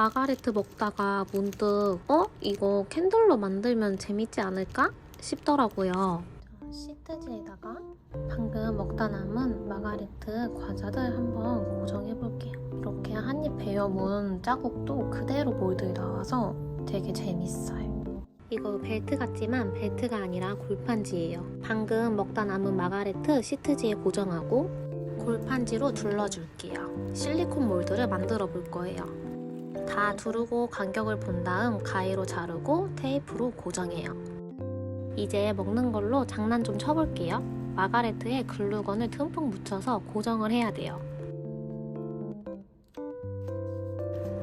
마가레트 먹다가 문득 어? 이거 캔들로 만들면 재밌지 않을까? 싶더라고요. 시트지에다가 방금 먹다 남은 마가레트 과자들 한번 고정해 볼게요. 이렇게 한입 베어문 자국도 그대로 몰드에 나와서 되게 재밌어요. 이거 벨트 같지만 벨트가 아니라 골판지예요. 방금 먹다 남은 마가레트 시트지에 고정하고 골판지로 둘러줄게요. 실리콘 몰드를 만들어 볼 거예요. 다 두르고 간격을 본 다음 가위로 자르고 테이프로 고정해요. 이제 먹는 걸로 장난 좀 쳐볼게요. 마가레트에 글루건을 듬뿍 묻혀서 고정을 해야 돼요.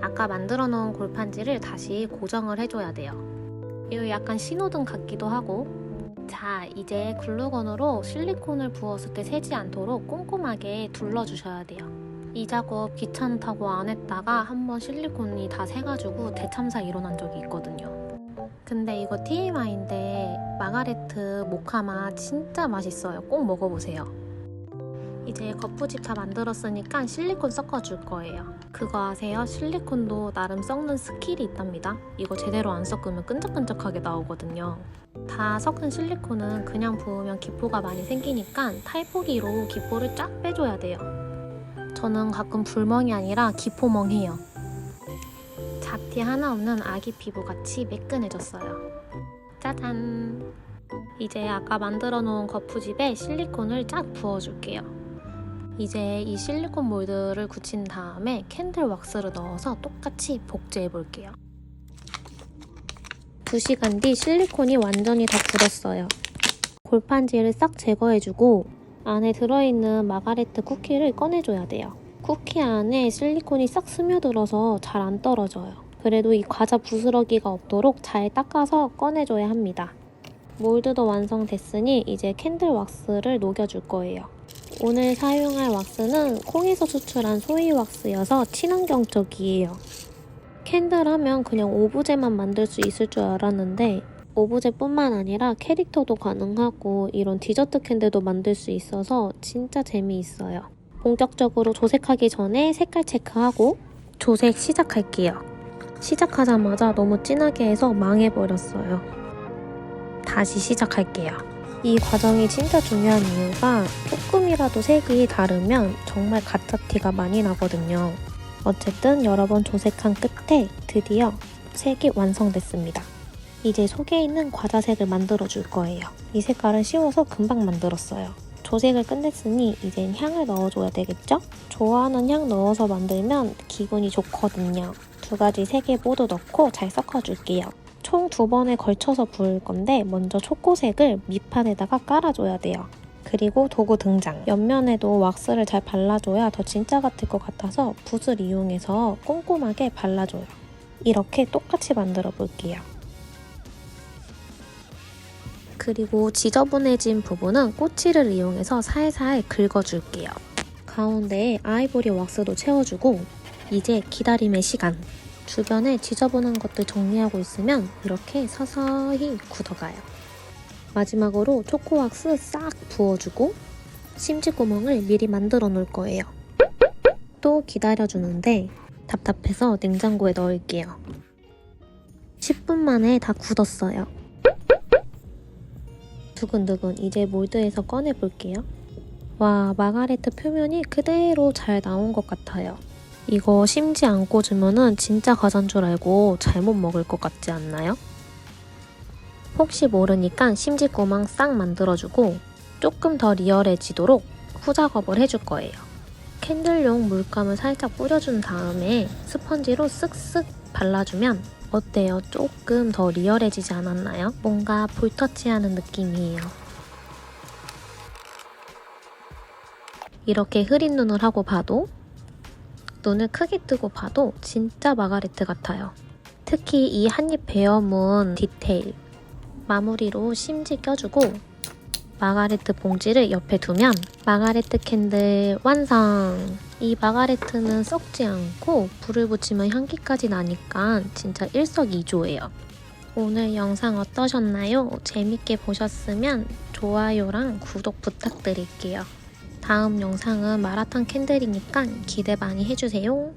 아까 만들어 놓은 골판지를 다시 고정을 해줘야 돼요. 이거 약간 신호등 같기도 하고 자 이제 글루건으로 실리콘을 부었을 때 새지 않도록 꼼꼼하게 둘러주셔야 돼요. 이 작업 귀찮다고 안 했다가 한번 실리콘이 다 새가지고 대참사 일어난 적이 있거든요. 근데 이거 TMI인데 마가레트 모카마 진짜 맛있어요. 꼭 먹어보세요. 이제 거푸집 다 만들었으니까 실리콘 섞어줄 거예요. 그거 아세요? 실리콘도 나름 섞는 스킬이 있답니다. 이거 제대로 안 섞으면 끈적끈적하게 나오거든요. 다 섞은 실리콘은 그냥 부으면 기포가 많이 생기니까 탈포기로 기포를 쫙 빼줘야 돼요. 저는 가끔 불멍이 아니라 기포멍해요. 잡티 하나 없는 아기 피부같이 매끈해졌어요. 짜잔! 이제 아까 만들어 놓은 거푸집에 실리콘을 쫙 부어줄게요. 이제 이 실리콘 몰드를 굳힌 다음에 캔들 왁스를 넣어서 똑같이 복제해 볼게요. 2시간 뒤 실리콘이 완전히 다 굳었어요. 골판지를 싹 제거해주고 안에 들어있는 마가레트 쿠키를 꺼내줘야 돼요. 쿠키 안에 실리콘이 싹 스며들어서 잘 안 떨어져요. 그래도 이 과자 부스러기가 없도록 잘 닦아서 꺼내줘야 합니다. 몰드도 완성됐으니 이제 캔들 왁스를 녹여줄 거예요. 오늘 사용할 왁스는 콩에서 수출한 소이 왁스여서 친환경적이에요. 캔들 하면 그냥 오브제만 만들 수 있을 줄 알았는데 오브제뿐만 아니라 캐릭터도 가능하고 이런 디저트 캔들도 만들 수 있어서 진짜 재미있어요. 본격적으로 조색하기 전에 색깔 체크하고 조색 시작할게요. 시작하자마자 너무 진하게 해서 망해버렸어요. 다시 시작할게요. 이 과정이 진짜 중요한 이유가 조금이라도 색이 다르면 정말 가짜 티가 많이 나거든요. 어쨌든 여러 번 조색한 끝에 드디어 색이 완성됐습니다. 이제 속에 있는 과자색을 만들어 줄 거예요. 이 색깔은 쉬워서 금방 만들었어요. 조색을 끝냈으니 이젠 향을 넣어줘야 되겠죠? 좋아하는 향 넣어서 만들면 기분이 좋거든요. 두 가지 세 개 모두 넣고 잘 섞어줄게요. 총 두 번에 걸쳐서 부을 건데 먼저 초코색을 밑판에다가 깔아줘야 돼요. 그리고 도구 등장. 옆면에도 왁스를 잘 발라줘야 더 진짜 같을 것 같아서 붓을 이용해서 꼼꼼하게 발라줘요. 이렇게 똑같이 만들어 볼게요. 그리고 지저분해진 부분은 꼬치를 이용해서 살살 긁어줄게요. 가운데에 아이보리 왁스도 채워주고 이제 기다림의 시간. 주변에 지저분한 것들 정리하고 있으면 이렇게 서서히 굳어가요. 마지막으로 초코왁스 싹 부어주고 심지구멍을 미리 만들어 놓을 거예요. 또 기다려주는데 답답해서 냉장고에 넣을게요. 10분 만에 다 굳었어요. 두근두근 이제 몰드에서 꺼내볼게요. 와 마가레트 표면이 그대로 잘 나온 것 같아요. 이거 심지 안 꽂으면 진짜 과자인 줄 알고 잘못 먹을 것 같지 않나요? 혹시 모르니까 심지구멍 싹 만들어주고 조금 더 리얼해지도록 후작업을 해줄 거예요. 캔들용 물감을 살짝 뿌려준 다음에 스펀지로 쓱쓱 발라주면 어때요? 조금 더 리얼해지지 않았나요? 뭔가 볼터치하는 느낌이에요. 이렇게 흐린 눈을 하고 봐도 눈을 크게 뜨고 봐도 진짜 마가레트 같아요. 특히 이 한입 베어문 디테일 마무리로 심지 껴주고 마가레트 봉지를 옆에 두면 마가레트 캔들 완성! 이 마가레트는 썩지 않고 불을 붙이면 향기까지 나니까 진짜 일석이조예요. 오늘 영상 어떠셨나요? 재밌게 보셨으면 좋아요랑 구독 부탁드릴게요. 다음 영상은 마라탕 캔들이니까 기대 많이 해주세요.